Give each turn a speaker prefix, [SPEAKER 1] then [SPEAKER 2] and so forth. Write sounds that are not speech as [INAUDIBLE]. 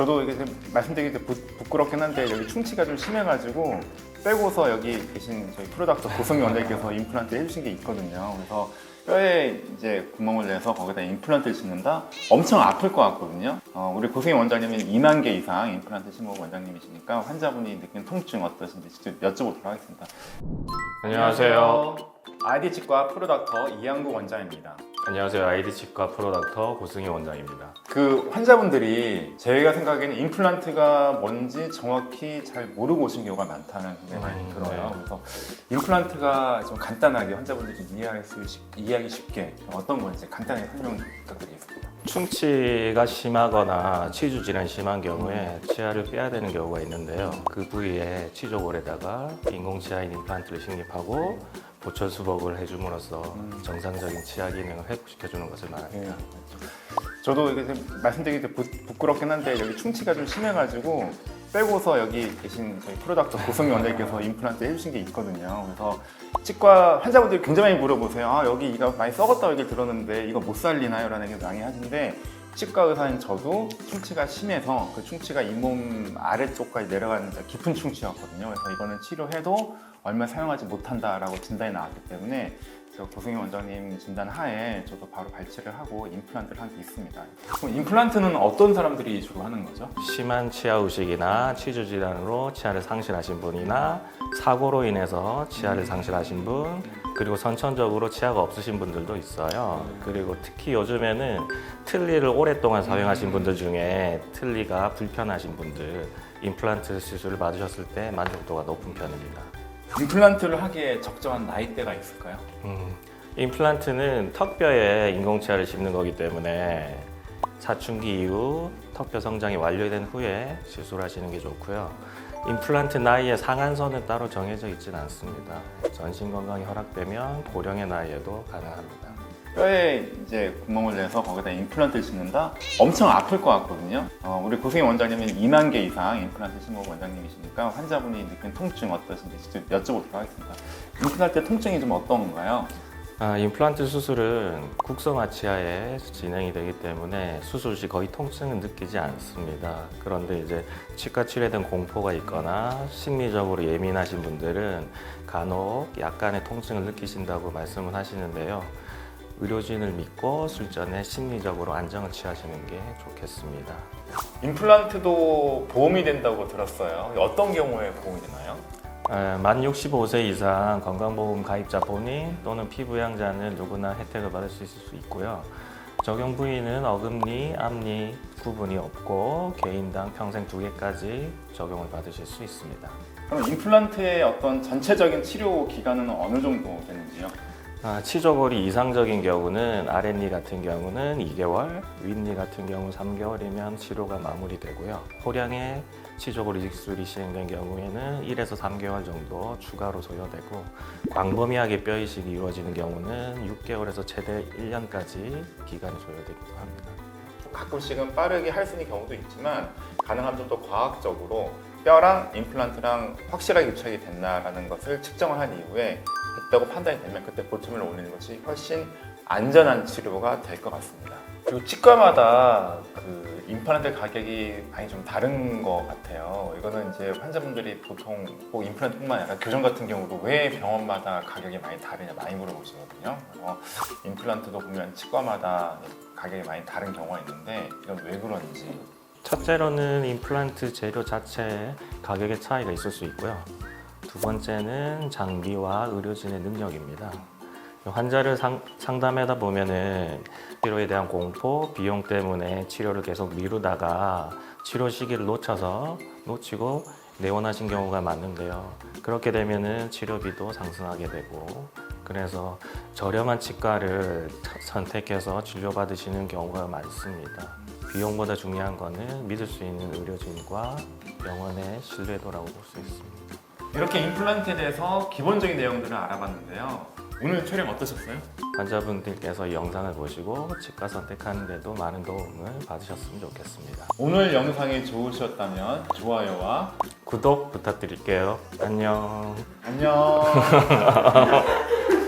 [SPEAKER 1] 저도 이게 좀 말씀드리기 좀 부- 부끄럽긴 한데 여기 충치가 좀 심해가지고 빼고서 여기 계신 저희 프로닥터 고성희 원장님께서 임플란트 해주신 게 있거든요. 그래서 뼈에 이제 구멍을 내서 거기다 임플란트를 짓는다 엄청 아플 것 같거든요. 어, 우리 고성희 원장님은 2만 개 이상 임플란트 심어 원장님이시니까 환자분이 느끼는 통증 어떠신지 직접 여쭤보도록 하겠습니다.
[SPEAKER 2] 안녕하세요.
[SPEAKER 1] 아이디 치과 프로닥터 이양구 원장입니다.
[SPEAKER 2] 안녕하세요. 아이디 치과 프로닥터 고승희 원장입니다.
[SPEAKER 1] 그 환자분들이 저희가 생각에는 임플란트가 뭔지 정확히 잘 모르고 오신 경우가 많다는 게 많이
[SPEAKER 2] 음,
[SPEAKER 1] 들어요.
[SPEAKER 2] 네.
[SPEAKER 1] 그래서 임플란트가 좀 간단하게 환자분들이 좀 이해할 수 쉽- 이해하기 쉽게 좀 어떤 건지 간단하게 설명 부탁드리겠습니다.
[SPEAKER 2] 충치가 심하거나 치주 질환이 심한 경우에 치아를 빼야 되는 경우가 있는데요. 그 부위에 치조골에다가 인공치아인 임플란트를 식립하고 보철 수복을 해줌으로써 정상적인 치아 기능을 회복시켜주는 것을 말합니다.
[SPEAKER 1] 저도 이게 좀 말씀드리기 좀 부- 부끄럽긴 한데 여기 충치가 좀 심해가지고 빼고서 여기 계신 저희 프로닥터 고성희 원장님께서 임플란트 해주신 게 있거든요. 그래서 치과 환자분들이 굉장히 많이 물어보세요. 아 여기 이가 많이 썩었다고 얘기를 들었는데 이거 못 살리나요? 라는 얘기를 많이 하시는데 치과 의사인 저도 충치가 심해서 그 충치가 잇몸 아래쪽까지 내려가는 깊은 충치였거든요. 그래서 이거는 치료해도 얼마 사용하지 못한다라고 진단이 나왔기 때문에 제가 고승희 원장님 진단 하에 저도 바로 발치를 하고 임플란트를 한 게 있습니다. 그럼 임플란트는 어떤 사람들이 주로 하는 거죠?
[SPEAKER 2] 심한 치아 의식이나 치주 질환으로 치아를 상실하신 분이나 사고로 인해서 치아를 상실하신 분 그리고 선천적으로 치아가 없으신 분들도 있어요. 그리고 특히 요즘에는 틀니를 오랫동안 사용하신 분들 중에 틀니가 불편하신 분들 임플란트 시술을 받으셨을 때 만족도가 높은 편입니다.
[SPEAKER 1] 임플란트를 하기에 적정한 나이대가 있을까요?
[SPEAKER 2] 음, 임플란트는 턱뼈에 인공치아를 심는 거기 때문에 사춘기 이후 턱뼈 성장이 완료된 후에 시술 하시는 게 좋고요. 임플란트 나이의 상한선은 따로 정해져 있지는 않습니다. 전신 건강이 허락되면 고령의 나이에도 가능합니다.
[SPEAKER 1] 뼈에 이제 구멍을 내서 거기다 임플란트를 짓는다 엄청 아플 것 같거든요. 어, 우리 고승희 원장님은 2만 개 이상 임플란트 심어 원장님이시니까 환자분이 느끼는 통증 어떠신지 직접 여쭤보도록 하겠습니다. 임플란트 통증이 좀 어떤가요?
[SPEAKER 2] 아, 임플란트 수술은 국성화 치아에 진행이 되기 때문에 수술 시 거의 통증은 느끼지 않습니다. 그런데 이제 치과 치료에 대한 공포가 있거나 심리적으로 예민하신 분들은 간혹 약간의 통증을 느끼신다고 말씀을 하시는데요. 의료진을 믿고 술전에 심리적으로 안정을 취하시는 게 좋겠습니다.
[SPEAKER 1] 임플란트도 보험이 된다고 들었어요. 어떤 경우에 보험이 되나요?
[SPEAKER 2] 에, 만 65세 이상 건강보험 가입자 본인 또는 피부양자는 누구나 혜택을 받을 수 있을 수 있고요. 적용 부위는 어금니, 앞니 구분이 없고 개인당 평생 두 개까지 적용을 받으실 수 있습니다.
[SPEAKER 1] 그럼 임플란트의 어떤 전체적인 치료 기간은 어느 정도 되는지요?
[SPEAKER 2] 아, 치조골이 이상적인 경우는 아랫니 같은 경우는 2개월, 윗니 같은 경우 3개월이면 치료가 마무리되고요. 호량의 치조골 이식술이 시행된 경우에는 1에서 3개월 정도 추가로 소요되고 광범위하게 뼈 이식이 이루어지는 경우는 6개월에서 최대 1년까지 기간이 소요되기도 합니다.
[SPEAKER 1] 가끔씩은 빠르게 할 수 있는 경우도 있지만 가능하면 좀 더 과학적으로 뼈랑 임플란트랑 확실하게 유착이 됐나라는 것을 측정을 한 이후에 됐다고 판단이 되면 그때 보틈을 올리는 것이 훨씬 안전한 치료가 될 것 같습니다. 그리고 치과마다 그 임플란트 가격이 많이 좀 다른 것 같아요. 이거는 이제 환자분들이 보통 뭐 임플란트뿐만 아니라 교정 같은 경우도 왜 병원마다 가격이 많이 다르냐 많이 물어보시거든요. 그래서 임플란트도 보면 치과마다 가격이 많이 다른 경우가 있는데 이건 왜 그런지
[SPEAKER 2] 첫째로는 임플란트 재료 자체에 가격의 차이가 있을 수 있고요. 두 번째는 장비와 의료진의 능력입니다. 환자를 상, 상담하다 보면은 치료에 대한 공포, 비용 때문에 치료를 계속 미루다가 치료 시기를 놓쳐서 놓치고 내원하신 경우가 많은데요. 그렇게 되면은 치료비도 상승하게 되고 그래서 저렴한 치과를 선택해서 진료받으시는 경우가 많습니다. 비용보다 중요한 거는 믿을 수 있는 의료진과 병원의 신뢰도라고 볼 수 있습니다.
[SPEAKER 1] 이렇게 임플란트에 대해서 기본적인 내용들을 알아봤는데요. 오늘 촬영 어떠셨어요?
[SPEAKER 2] 환자분들께서 이 영상을 보시고 치과 선택하는 데도 많은 도움을 받으셨으면 좋겠습니다.
[SPEAKER 1] 오늘 영상이 좋으셨다면 좋아요와
[SPEAKER 2] 구독 부탁드릴게요. 안녕.
[SPEAKER 1] 안녕. [LAUGHS]